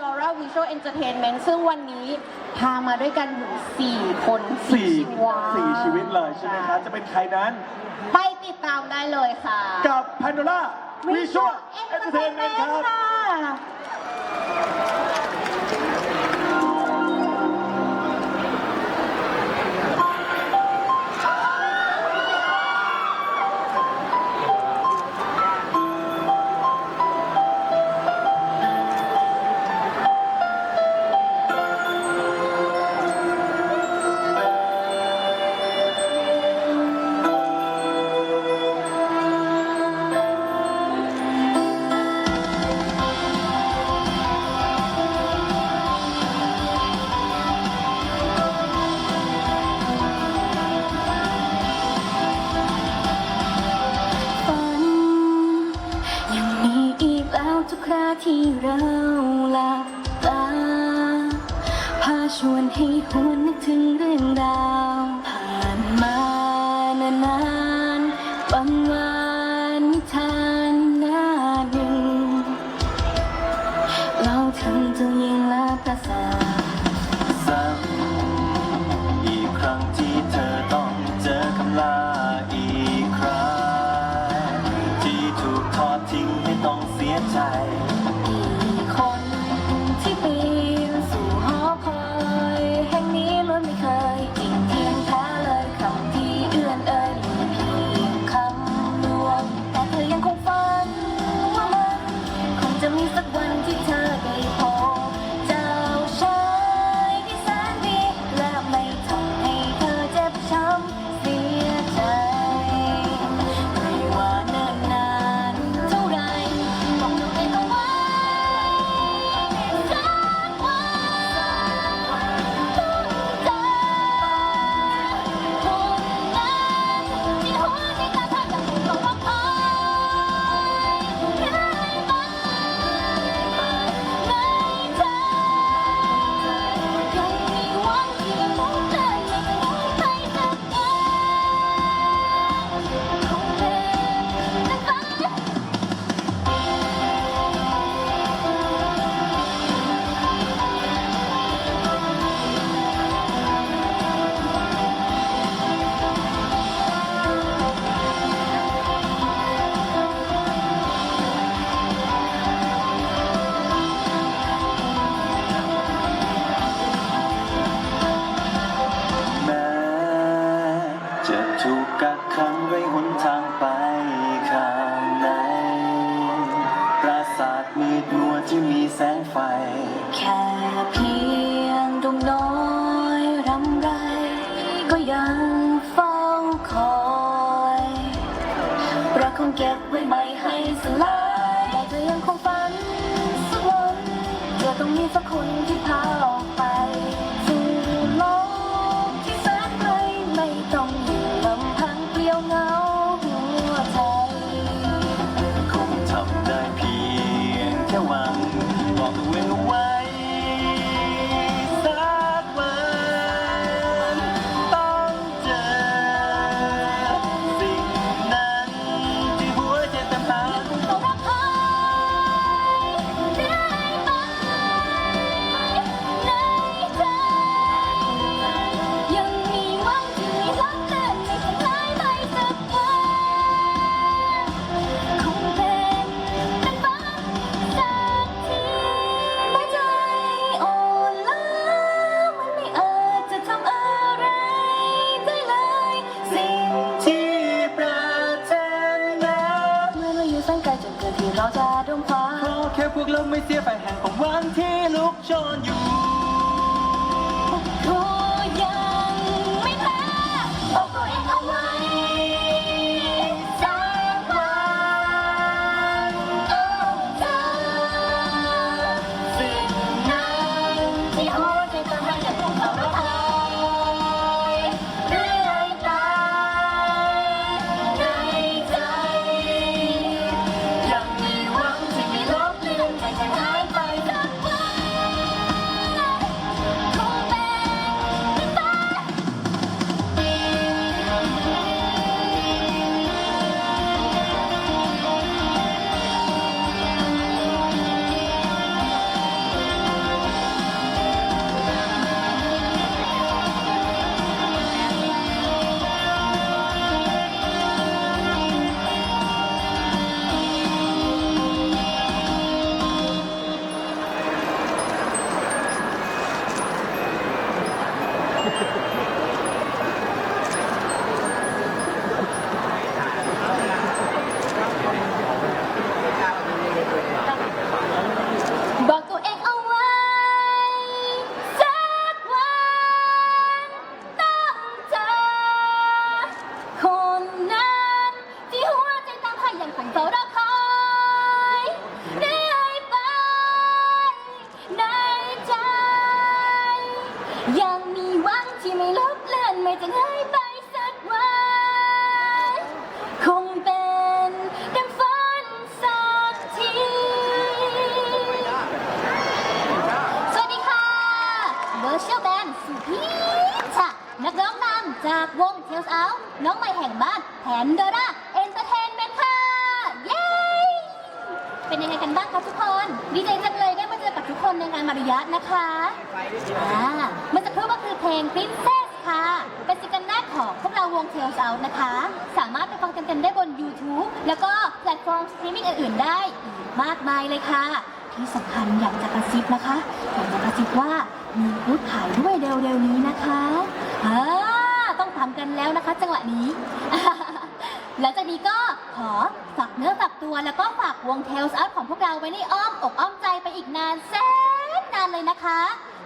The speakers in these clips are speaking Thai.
ดอร่าวิชวลเอนเตอร์เทนเมนต์ซึ่งวันนี้พามาด้วยกันถึง4คนสี่ชีวาสี่ชีวิตเลยใช่ไหมคะจะเป็นใครนั้น ไปติดตามได้เลยค่ะ กับ Pandora าวิชวลเอนเตอร์เทนเมนต์ค่ะ ชวนให้หวนนึกถึงเรื่องราว เก็บไว้ไม่ให้สลายแต่เธยังคงฝันสักวันเธอต้องมีสักคนที่พาเรา ที่ลุกโชนอยู่ วง Tales Out น้องใหม่แห่งบ้าน Pandora Entertainment ค่ะ เย้ เป็นยังไงกันบ้างคะทุกคน ดีใจจังเลยได้มาเจอกับทุกคนในงานมาริยะนะคะอ่าเมื่อสักครู่ก็คือเพลง Princess ค่ะ เป็นซิงเกิลแรกของพวกเราวง Tales Out นะคะ สามารถไปฟังกันได้บน YouTube แล้วก็แพลตฟอร์มสตรีมมิ่งอื่นๆ ได้อีกมากมายเลยค่ะ ที่สำคัญอยากจะกระซิบนะคะ อยากจะกระซิบว่ามีบูธขายด้วยเร็วๆนี้นะคะอ่าต้อ กันแล้วนะคะ จังหวะนี้ หลังจากนี้ก็ขอฝากเนื้อฝากตัวแล้วก็ฝากวง Tales Out ของพวกเราไว้ในอ้อมอกอ้อมใจไปอีกนานแสนนานเลยนะคะ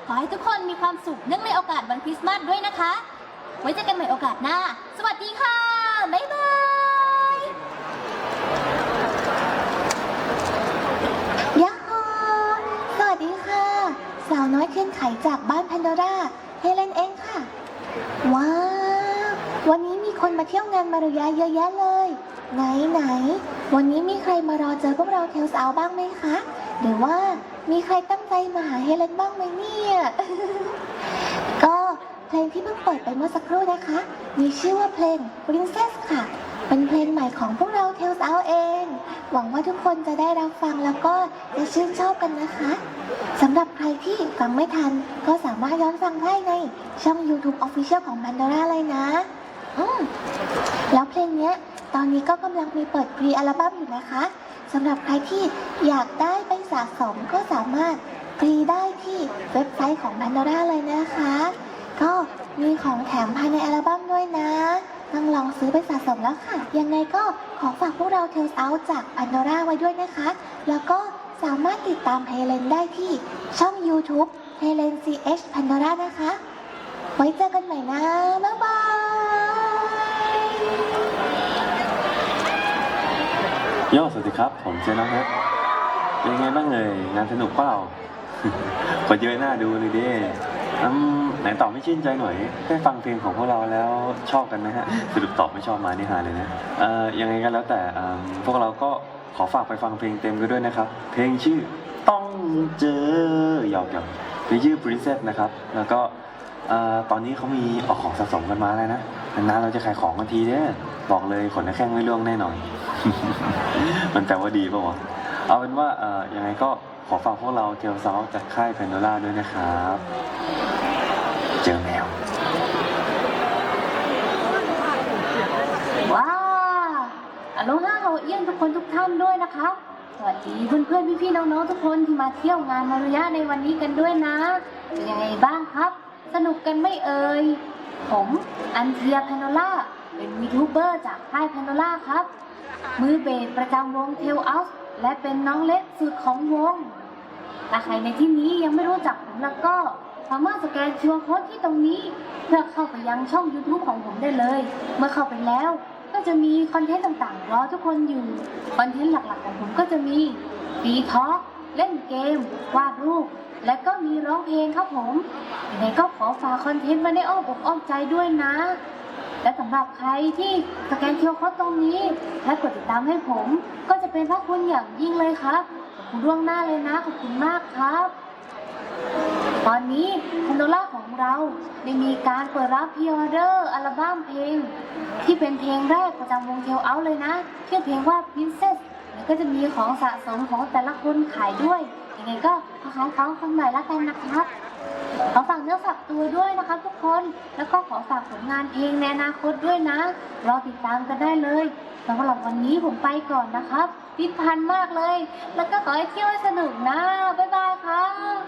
ขอให้ทุกคนมีความสุขเนื่องในโอกาสวันคริสต์มาสด้วยนะคะ ไว้เจอกันใหม่โอกาสหน้า สวัสดีค่ะ บ๊ายบายยะโฮสวัสดีค่ะ สาวน้อยเทียนไขจากบ้านแพนโดราเฮเลนเองค่ะ ว้าว วันนี้มีคนมาเที่ยวงานมารุยาเยอะแยะเลย ไหนไหน วันนี้มีใครมารอเจอพวกเราเทลสาวบ้างไหมคะ หรือว่ามีใครตั้งใจมาหาเฮเลนบ้างไหมเนี่ย ก็เพลงที่เพิ่งเปิดไปเมื่อสักครู่นะคะ มีชื่อว่าเพลง Princess ค่ะ เป็นเพลงใหม่ของพวกเรา Tales Out เอง หวังว่าทุกคนจะได้รับฟังแล้วก็จะชื่นชอบกันนะคะสำหรับใครที่ฟังไม่ทันก็สามารถย้อนฟังได้ในช่อง YouTube Official ของ Pandora เลยนะ อืมแล้วเพลงเนี้ย ตอนนี้ก็กำลังมีเปิดพรีอัลบั้มอยู่นะคะสำหรับใครที่อยากได้ไปสะสมก็สามารถพรีได้ที่เว็บไซต์ของ Pandora เลยนะคะ ก็มีของแถมภายในอัลบั้มด้วยนะต้องลองซื้อไปสะสมแล้วค่ะ ยังไงก็ขอฝากพวกเรา Tales Out จาก Pandora ไว้ด้วยนะคะ แล้วก็สามารถติดตามเฮเลนได้ที่ช่อง YouTube เฮเลน CH Pandora นะคะ ไว้เจอกันใหม่นะ บ๊ายบาย โยสวัสดีครับ ผมเจน้องครับเป็นไงบ้างเลยงานสนุกเปล่าคนเยอะหน้าดูเลยดิอืมไหนตอบไม่ชื่นใจหน่อยได้ฟังเพลงของพวกเราแล้วชอบกันไหมฮะสรุปตอบไม่ชอบมานี่ฮาเลยนะเอ่อยังไงกันแล้วแต่อืมพวกเราก็ขอฝากไปฟังเพลงเต็มกันด้วยนะครับ เพลงชื่อต้องเจอหยอกหยอกเพลงชื่อ Princess นะครับ แล้วก็เอ่อตอนนี้เขามีออกของสะสมกันมาแล้วนะ นานๆเราจะขายของกันทีเด้อบอกเลยขนแข้งไม่ร่วงแน่นอน มันแปลว่าดีป่าวะเอาเป็นว่าเอ่อยังไงก็ขอฝากพวกเราเทลซาจากค่ายแพนโดล่าด้วยนะครับ เจอแมว ว้าอโลฮาโฮเอี้ยนทุกคนทุกท่านด้วยนะคะ สวัสดีเพื่อนๆพี่ๆน้องๆทุกคนที่มาเที่ยวงานมารุยะในวันนี้กันด้วยนะ เป็นยังไงบ้างครับ สนุกกันไม่เอ่ย ผมอันเทียแพนโนล่า เป็นวีทูเบอร์จากค่ายแพนโนล่าครับ มือเบสประจำวงเทลอาส์และเป็นน้องเล็กสุดของวงถ้าใครในที่นี้ยังไม่รู้จักผมแล้วก็สามารถสแกนคิวร์โค้ดที่ตรงนี้ เพื่อเข้าไปยังช่อง YouTube ของผมได้เลย เมื่อเข้าไปแล้ว ก็จะมีคอนเทนต์ต่างๆ รอทุกคนอยู่ คอนเทนต์หลักๆของผมก็จะมีดีทอ l k เล่นเกม วาดรูป และก็มีร้องเพลงครับผมยังไงก็ขอฝากคอนเทนต์ไว้ในอ้อมอกอ้อมใจด้วยนะ และสำหรับใครที่สแกนคิวโค้ดตรงนี้ และกดติดตามให้ผม ก็จะเป็นพระคุณอย่างยิ่งเลยครับขอบคุณล่วงหน้าเลยนะขอบคุณมากครับ ตอนนี้คอนโดล่าของเราได้มีการเปิดรับพ r ออเดอร์อัลบั้มเพลง ที่เป็นเพลงแรกประจำวงเทลเอาเลยนะชื่อเพลงว่า Princess แล้วก็จะมีของสะสมของแต่ละคนขายด้วย ยังไงก็ขอขายของคนใหม่ละกันนะครับ ขอฝากเนื้อฝากตัวด้วยนะคะทุกคนแล้วก็ขอฝากผลงานเพลงในอนาคตด้วยนะ รอติดตามกันได้เลยสำหรับวันนี้ผมไปก่อนนะครับพิพันธ์มากเลย แล้วก็ขอให้เที่ยวให้สนุกนะ บ๊ายบายครับ